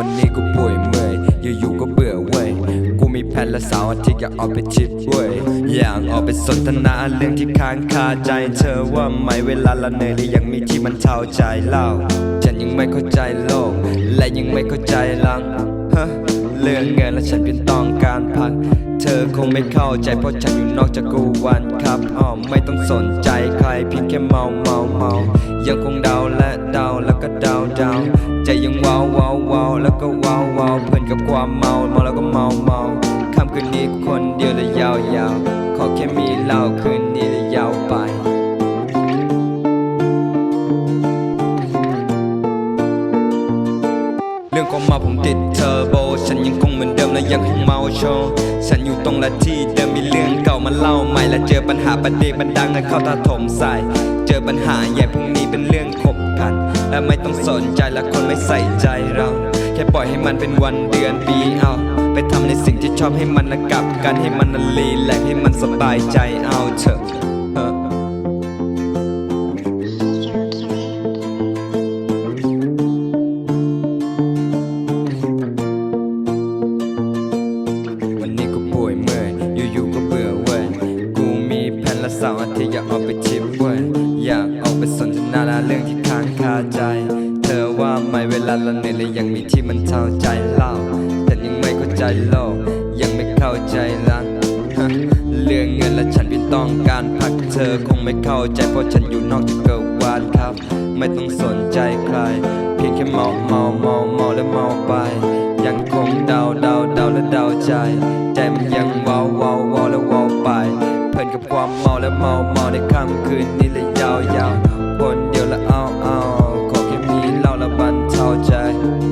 วันนี้กูป่วยเมื่อยอยู่ๆก็เบื่อเว้ยกูมีแผนและสาวที่อยากออกไปชิปเว้ยอยากออกไปสนทนาเรื่องที่ค้างคาใจเธอว่าไหมเวลาละเหนื่อยหรือยังมีที่มันเท่าใจเล่าฉันยังไม่เข้าใจโลก และยังไม่เข้าใจลังเรื่องเงินและฉันเป็นต้องการพัก เธอคงไม่เข้าใจเพราะฉันอยู่นอกจากกูวันครับอ้อไม่ต้องสนใจใครเพียงแค่เมาเมาเมา ยังคงเดาและเดาแล้วก็เดาเดาใจยังว้าวว้าวว้าวแล้วก็ว้าวว้าวเพลินกับความเมาเมาแล้วก็เมาเมาค่ำคืนนี้คนเดียวเลยยาวยาวขอแค่มีเหล้าคืนนี้เลยยาวไปเรื่องความเมาผมติดเทอร์โบ ฉันยังคงเหมือนเดิมและยังคงเมาโชว์ฉันอยู่ตรงละที่เดิมมีเรื่อง มาเล่าใหม่และเจอปัญหาประเด็นมันดังและเข้าตาถมใส่ เจอปัญหาใหญ่พรุ่งนี้เป็นเรื่องขบขัน และไม่ต้องสนใจและคนไม่ใส่ใจเรา แค่ปล่อยให้มันเป็นวันเดือนปีเอาไปทำในสิ่งที่ชอบให้มันละกลับกันให้มันนะรีแลกให้มันสบายใจเอาเถอะ เสาร์อาทิตย์อยากออกไปชิปเว้ยอยากออกไปสนทนาเรื่องที่ค้างคาใจ เธอว่าไหมเวลาเราเหนื่อยและยังมีที่มันเท่าใจเล่า แต่ยังไม่เข้าใจโลก ยังไม่เข้าใจรักฮะเรื่องเงินและฉันเพียงต้องการพักเธอคงไม่เข้าใจเพราะฉันอยู่นอกจากเกิดวานครับ ไม่ต้องสนใจใคร เพียงแค่เมาเมาเมาเมาและเมาไป ยังคงเดาเดาเดาและเดาใจ ใจมันยังว้าวว้าว กับความเมาและเมาเมาในค่ำคืนนี้เลยยาวยาวคนเดียวและเอาเอาขอแค่มีเหล้าและบรรเทาใจ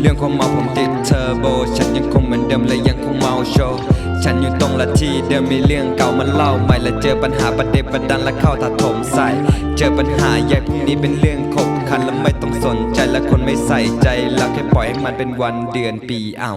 เรื่องความเมาผมติดเทอร์โบ ฉันยังคงเหมือนเดิมและยังคงเมาโชว์ฉันอยู่ตรงละที่เดิมมีเรื่องเก่ามาเล่าใหม่และเจอปัญหาประเด็นประดันและเข้าถาถมใส่ เจอปัญหาใหญ่พรุ่งนี้เป็นเรื่องขบขันและไม่ต้องสนใจและคนไม่ใส่ใจแล้วแค่ปล่อยให้มันเป็นวันเดือนปีเอา